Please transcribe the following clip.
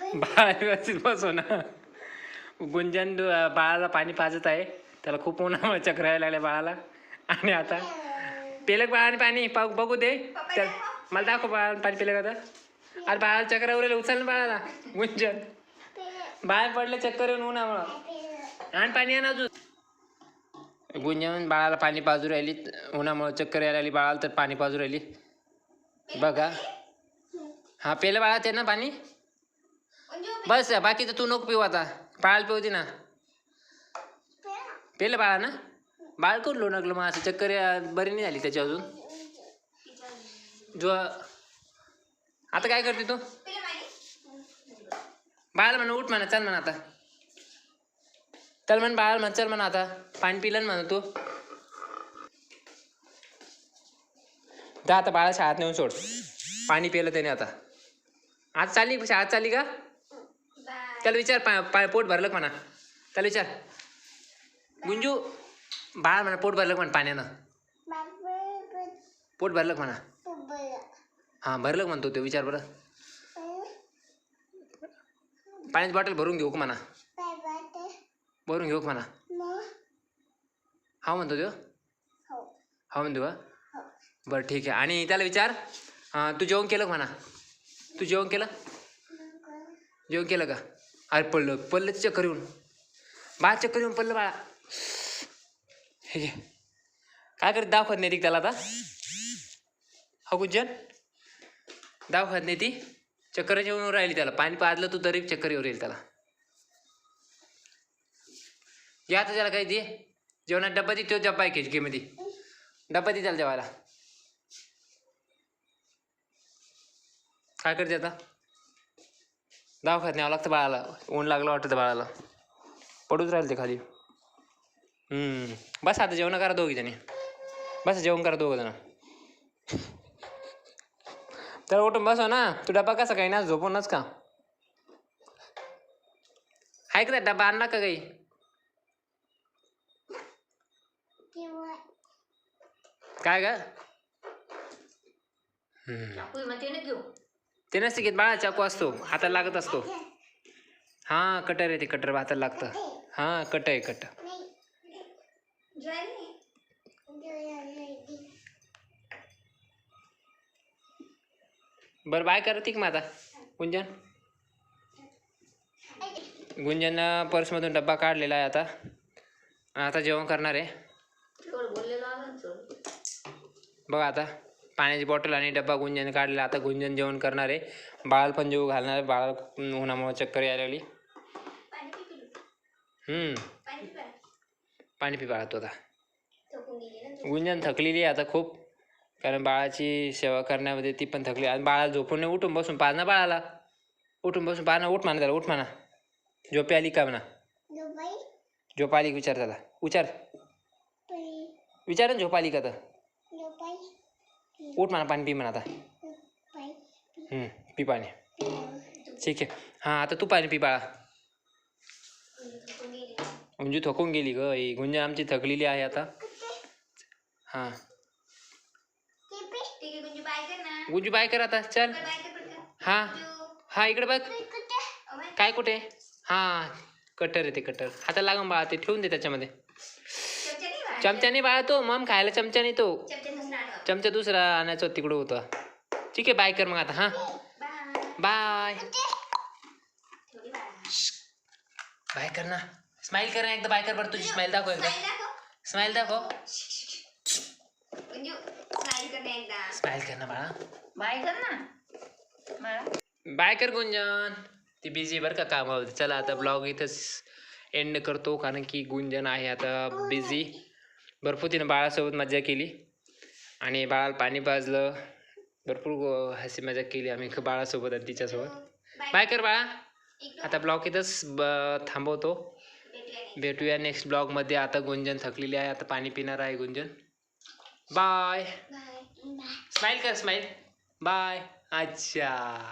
बाळ व्यवस्थित बसव ना गुंजन दु- बाळाला पाणी पाजत आहे. त्याला खूप उन्हामुळे चक्र यायला लागले बाळाला. आणि आता? पेलं बाळाने पाणी पाहू बघू दे. तर मला दाखव बाळा पाणी पेलं का आता. अरे बाळाला चक्र उरेल उचल बाळाला. गुंजन. बाळ पडले चक्कर येऊन उन्हामुळं. आणि पाणी आहे ना अजून. गुंजन बाळाला पाणी पाजू राहिली. उन्हामुळं चक्कर यायला आली बाळाला तर पाणी पाजू राहिली. बघा. हा पेलं बाळा ते ना पाणी? बस बाकीचं तू नको पिऊ आता. बाळाला पिऊ दे ना. पेलं बाळा ना? बाळ करून लोण लागलं मग असं चक्कर बरी नाही झाली त्याची अजून. जो आता काय करते तू? बाळाला म्हणा उठ म्हणा चल म्हणा आता. चल म्हण बाळाला म्हण चल म्हणा आता. पाणी पिलं ना म्हणा तू. जा आता बाळा शाळेत नेऊन सोड. पाणी पिलं त्याने आता. आज चालली शाळेत चालली का? त्याला विचार पा पा पोट भरलं का म्हणा? त्याला विचार. गुंजू बाळ म्हणा पोट भरलं का म्हणा पाण्यानं? पोट भरलं का म्हणा? हां भरलं म्हणतो तो विचार बरं. पाण्याची बॉटल भरून घेऊ का म्हणा? भरून घेऊ का म्हणा? हा म्हणतो तो? हा म्हणतो का? बरं ठीक आहे. आणि त्याला विचार तू जेवण केलं म्हणा? तू जेवण केलं? जेवण केलं का? अरे पडलं पडलं चक्कर येऊन बाळा चक्कर येऊन पडलं बाळा. हे काय करत दाखवत नाही ती त्याला आता. हा गुज्जन दाखवत नाही ती. चक्कर येऊन राहिली त्याला. पाणी पाजलं तू तरी चक्कर येऊन राहील त्याला. या आता त्याला काही दे. जेवणात डब्बा दे तो डब्बा आहे खिचकीमध्ये डब्बा दे त्याला जेवायला. काय करते आता? दवाखान्यात न्यावं लागतं बाळाला. ऊन लागलं वाटतं बाळाला. पडूच राहील ते खाली बस आता जेवण करा दोघी त्याने बस जेवण करा दोघं जण. तर उठून बसव ना. तू डबा कसा काही ना झोपूनच का ऐक ना डबा आणला का काही? काय का ते नसते घेत बाळा चाकू असतो हाताला लागत असतो. हां कटर आहे ते कटर हाताला लागतं. हां कट आहे कट. बरं बाय करते का मग आता गुंजन? गुंजननं पर्समधून डब्बा काढलेला आहे आता. आता जेवण करणार आहे. बघा आता. पाण्याची बॉटल आणि डब्बा गुंजन काढलेला. आता गुंजन जेवण करणार. आहे बाळाला पण जेव घालणार. आहे बाळा उन्हामुळे चक्कर यायला लागली. पाणी पी बाळा तू आता. गुंजन थकलेली आहे आता खूप. कारण बाळाची सेवा करण्यामध्ये ती पण थकली. आणि बाळाला झोपून नाही उठून बसून. पाहा ना बाळाला. उठून बसून पाहा ना. उठ म्हणा त्याला उठ म्हणा. झोपे आली का म्हणा? झोप आली. विचार त्याला. विचार. विचार ना झोप आली का तर उठ म्हणा पाणी पी म्हणा आता. पी पाणी. ठीक आहे. हां आता तू पाणी पी बाळा. गुंजू थकून गेली ग ही गुंजन आमची थकलेली आहे आता. हां. गुंजू बाय कर आता चल. हां हा इकडे बघ. काय कुठे? हां कटर आहे ते कटर. हाताला लागून बाळा ते ठेवून दे त्याच्यामध्ये. चमच्याने बाळा तो मम खायला चमच्याने तो. चमचा दुसरा आणायचा तिकडं होता. ठीक आहे बाय कर मग आता हां. बाय बाय कर ना. स्माइल कर ना एकदा बाय कर बरं तुझी स्माइल दाखव एकदा. स्माइल दाखव. स्माइल कर ना बाळा. बाय कर ना. बाय कर गुंजन. ती बिझी बरं का कामावरती. चला आता ब्लॉग इथंच एंड करतो कारण की गुंजन आहे आता बिझी भरपूर तिनं बाळासोबत मजा केली. आणि बाळाला पाणी पाजलं भरपूर हसी मजा केली आम्ही बाळासोबत आणि तिच्यासोबत. बाय. कर बाळा. आता ब्लॉग इथंच ब- थांबवतो. भेटूया नेक्स्ट ब्लॉगमध्ये. आता गुंजन थकलेली आहे. आता पाणी पिणार आहे गुंजन. बाय. स्माइल कर स्माइल बाय. अच्छा.